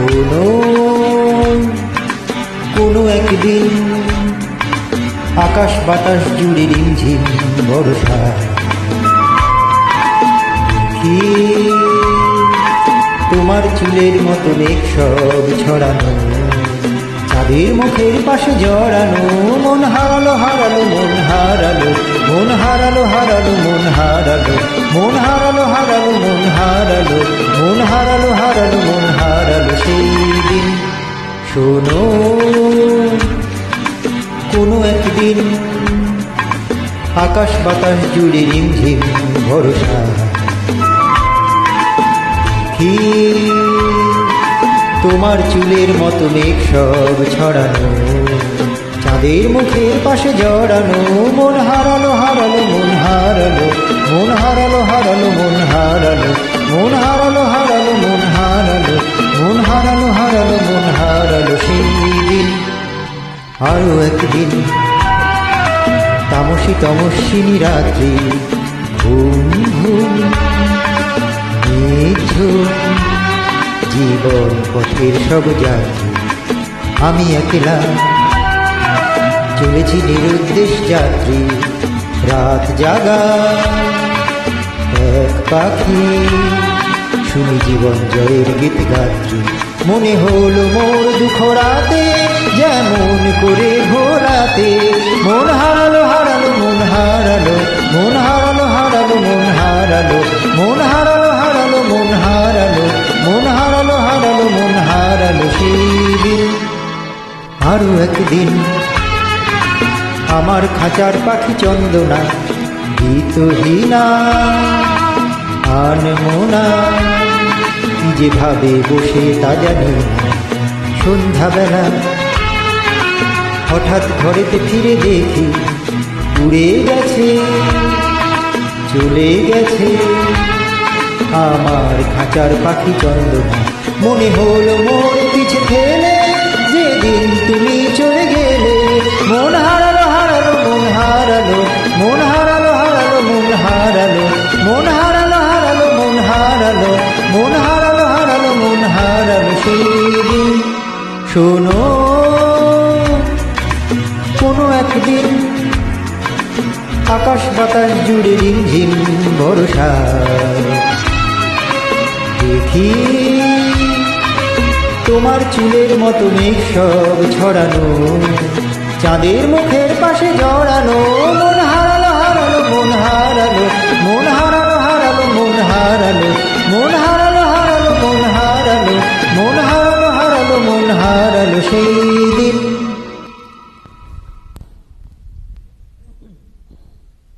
শোনো, কোনো একদিন আকাশ বাতাস জুড়ে রিমঝিম বর্ষা। কি তোমার চুলের মতো মেঘ সব ছড়ানো, চাঁদের মুখের পাশে জড়ানো, মন হারালো হারালো, মন হারালো মন হারালো হারালো, মন হারালো মন হারালো হারালো, মন হারালো মন হারালো হারালো, মন শোনো, কোনো একদিন আকাশ বাতাস জুড়ে রিমঝিম ভরসা। কি তোমার চুলের মতো মেঘ সব ছড়ানো, চাঁদের মুখের পাশে জড়ানো, মন হারালো হারালো, মন হারালো। আরও একদিন তামসী তমস্বিনী রাত্রি ঘুম ঘুম জীবন পথের সব যাত্রী। আমি একলা চলেছি নিরুদ্দেশ যাত্রী। রাত জাগা এক পাখি, শুনি জীবন জয়ের গীত গাত্রী। মনে হলো মোর দুঃখ রাতে, যেমন করে ঘোরাতে। মন হারালো হারালো, মন হারালো মন হারালো হারালো, মন হারালো মন হারালো হারালো, মন হারালো মন হারালো হারালো, মন হারালো সেই দিন আরও একদিন আমার খাঁচার পাখি চন্দনা, গীতহীনা, আনমোনা। যেভাবে বসে তা জানি সন্ধ্যাবেলা হঠাৎ ঘরেতে ফিরে দেখি উড়ে গেছে, চলে গেছে। আমার খাঁচার পাখি চন্দ্র মনে হল মোর পিছে ফেলে, যেদিন তুমি শোনো কোনো একদিন আকাশ বাতাস জুড়ে রিমঝিম ভরসা দেখি তোমার চুলের মতো মেঘ সব ছড়ানো, চাঁদের মুখের পাশে জড়ানো। Thank you.